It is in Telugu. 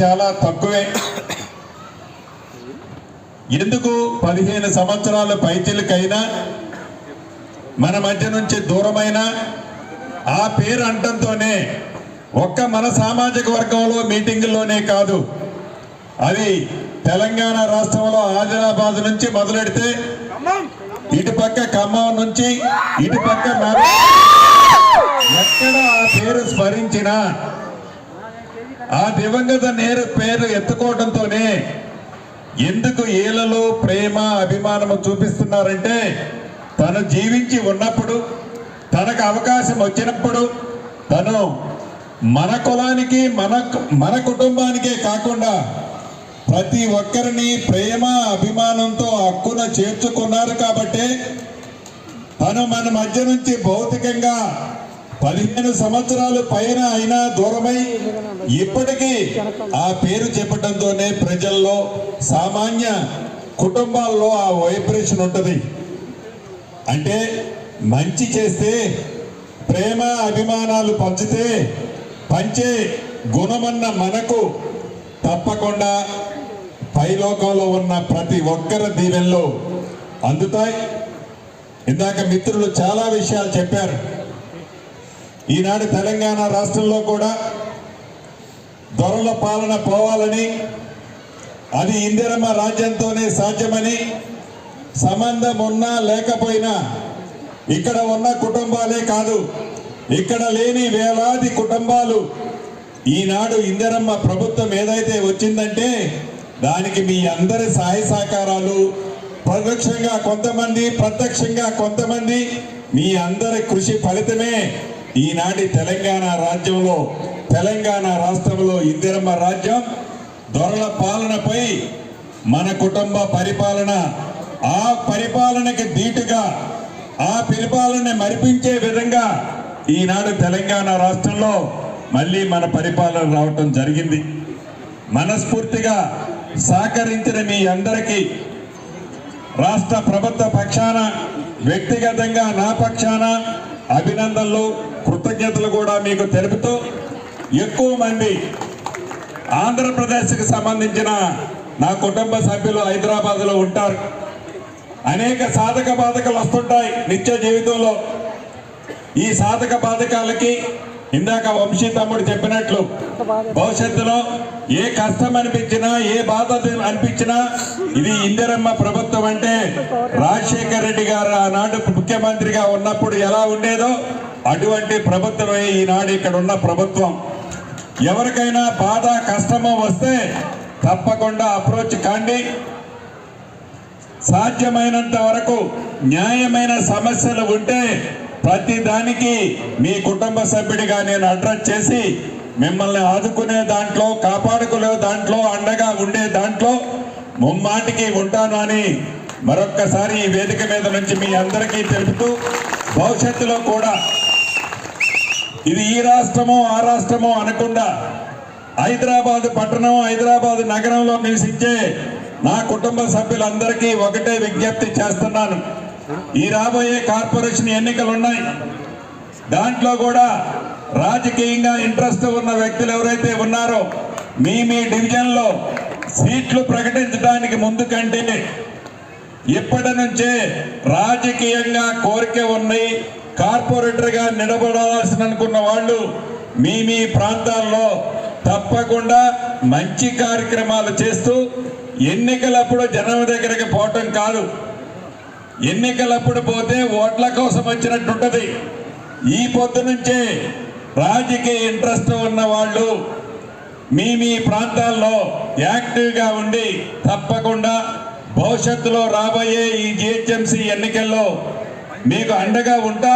చాలా తక్కువే. ఎందుకు పదిహేను సంవత్సరాల పైచిలకైనా మన మధ్య నుంచి దూరమైన ఆ పేరు అంటంతోనే ఒక్క మన సామాజిక వర్గంలో మీటింగుల్లోనే కాదు అది తెలంగాణ రాష్ట్రంలో ఆదిలాబాద్ నుంచి మొదలెడితే ఇటు పక్క ఖమ్మం నుంచి ఇటు పక్క ఎక్కడ ఆ పేరు స్మరించినా ఆ దివంగత నేరు పేరు ఎత్తుకోవడంతోనే ఎందుకు ఏలలో ప్రేమ అభిమానము చూపిస్తున్నారంటే తను జీవించి ఉన్నప్పుడు తనకు అవకాశం వచ్చినప్పుడు తను మన కులానికి మన మన కుటుంబానికే కాకుండా ప్రతి ఒక్కరిని ప్రేమ అభిమానంతో హక్కున చేర్చుకున్నారు కాబట్టే తను మన మధ్య నుంచి భౌతికంగా పదిహేను సంవత్సరాలు పైన అయినా దూరమై ఇప్పటికీ ఆ పేరు చెప్పడంతోనే ప్రజల్లో సామాన్య కుటుంబాల్లో ఆ వైబ్రేషన్ ఉంటుంది. అంటే మంచి చేస్తే ప్రేమ అభిమానాలు పంచితే పంచే గుణమన్న మనకు తప్పకుండా పైలోకంలో ఉన్న ప్రతి ఒక్కరి దీవెనలో అందుతాయి. ఇందాక మిత్రులు చాలా విషయాలు చెప్పారు. ఈనాడు తెలంగాణ రాష్ట్రంలో కూడా దొరల పాలన పోవాలని అది ఇందిరమ్మ రాజ్యంతోనే సాధ్యమని సంబంధం ఉన్నా లేకపోయినా ఇక్కడ ఉన్న కుటుంబాలే కాదు ఇక్కడ లేని వేలాది కుటుంబాలు ఈనాడు ఇందిరమ్మ ప్రభుత్వం ఏదైతే వచ్చిందంటే దానికి మీ అందరి సహాయ సహకారాలు పరోక్షంగా కొంతమంది ప్రత్యక్షంగా కొంతమంది మీ అందరి కృషి ఫలితమే. ఈనాటి తెలంగాణ రాజ్యంలో తెలంగాణ రాష్ట్రంలో ఇందిరమ్మ రాజ్యం దొరల పాలనపై మన కుటుంబ పరిపాలన ఆ పరిపాలనకి ధీటుగా ఆ పరిపాలన మరిపించే విధంగా ఈనాడు తెలంగాణ రాష్ట్రంలో మళ్ళీ మన పరిపాలన రావటం జరిగింది. మనస్ఫూర్తిగా సహకరించిన మీ అందరికీ రాష్ట్ర ప్రభుత్వ పక్షాన వ్యక్తిగతంగా నా పక్షాన అభినందనలు. కృతజ్ఞతలు కూడా మీకు తెలుపుతూ ఎక్కువ మంది ఆంధ్రప్రదేశ్కి సంబంధించిన నా కుటుంబ సభ్యులు హైదరాబాద్లో ఉంటారు. అనేక సాధక బాధకాలు వస్తుంటాయి నిత్య జీవితంలో. ఈ సాధక బాధకాలకి ఇందాక వంశీ తమ్ముడు చెప్పినట్లు భవిష్యత్తులో ఏ కష్టం అనిపించినా ఏ బాధ అనిపించినా ఇది ఇందిరమ్మ ప్రభుత్వం అంటే రాజశేఖర రెడ్డి గారు ఆనాడు ముఖ్యమంత్రిగా ఉన్నప్పుడు ఎలా ఉండేదో అటువంటి ప్రభుత్వమే ఈనాడు ఇక్కడ ఉన్న ప్రభుత్వం. ఎవరికైనా బాధ కష్టము వస్తే తప్పకుండా అప్రోచ్ కాండి. సాధ్యమైనంత వరకు న్యాయమైన సమస్యలు ఉంటే ప్రతి దానికి మీ కుటుంబ సభ్యుడిగా నేను అడ్రస్ చేసి మిమ్మల్ని ఆదుకునే దాంట్లో కాపాడుకునే దాంట్లో అండగా ఉండే దాంట్లో ముమ్మాటికి ఉంటాను అని మరొక్కసారి ఈ వేదిక మీద నుంచి మీ అందరికీ తెలుపుతూ భవిష్యత్తులో కూడా ఇది ఈ రాష్ట్రమో ఆ రాష్ట్రమో అనకుండా హైదరాబాద్ పట్టణం హైదరాబాద్ నగరంలో నివసించే నా కుటుంబ సభ్యులందరికీ ఒకటే విజ్ఞప్తి చేస్తున్నాను. ఈ రాబోయే కార్పొరేషన్ ఎన్నికలు ఉన్నాయి దాంట్లో కూడా రాజకీయంగా ఇంట్రెస్ట్ ఉన్న వ్యక్తులు ఎవరైతే ఉన్నారో మీ మీ డివిజన్లో సీట్లు ప్రకటించడానికి ముందు కంటే ఇప్పటి నుంచే రాజకీయంగా కోరిక ఉన్నాయి కార్పొరేటర్గా నిలబడాల్సిన అనుకున్న వాళ్ళు మీ మీ ప్రాంతాల్లో తప్పకుండా మంచి కార్యక్రమాలు చేస్తూ ఎన్నికలప్పుడు జనం దగ్గరికి పోవటం కాదు. ఎన్నికలప్పుడు పోతే ఓట్ల కోసం వచ్చినట్టుంటది. ఈ పొద్దు నుంచే రాజకీయ ఇంట్రెస్ట్ ఉన్న వాళ్ళు మీ మీ ప్రాంతాల్లో యాక్టివ్గా ఉండి తప్పకుండా భవిష్యత్తులో రాబోయే ఈ జిహెచ్ఎంసీ ఎన్నికల్లో మీకు అండగా ఉంటా.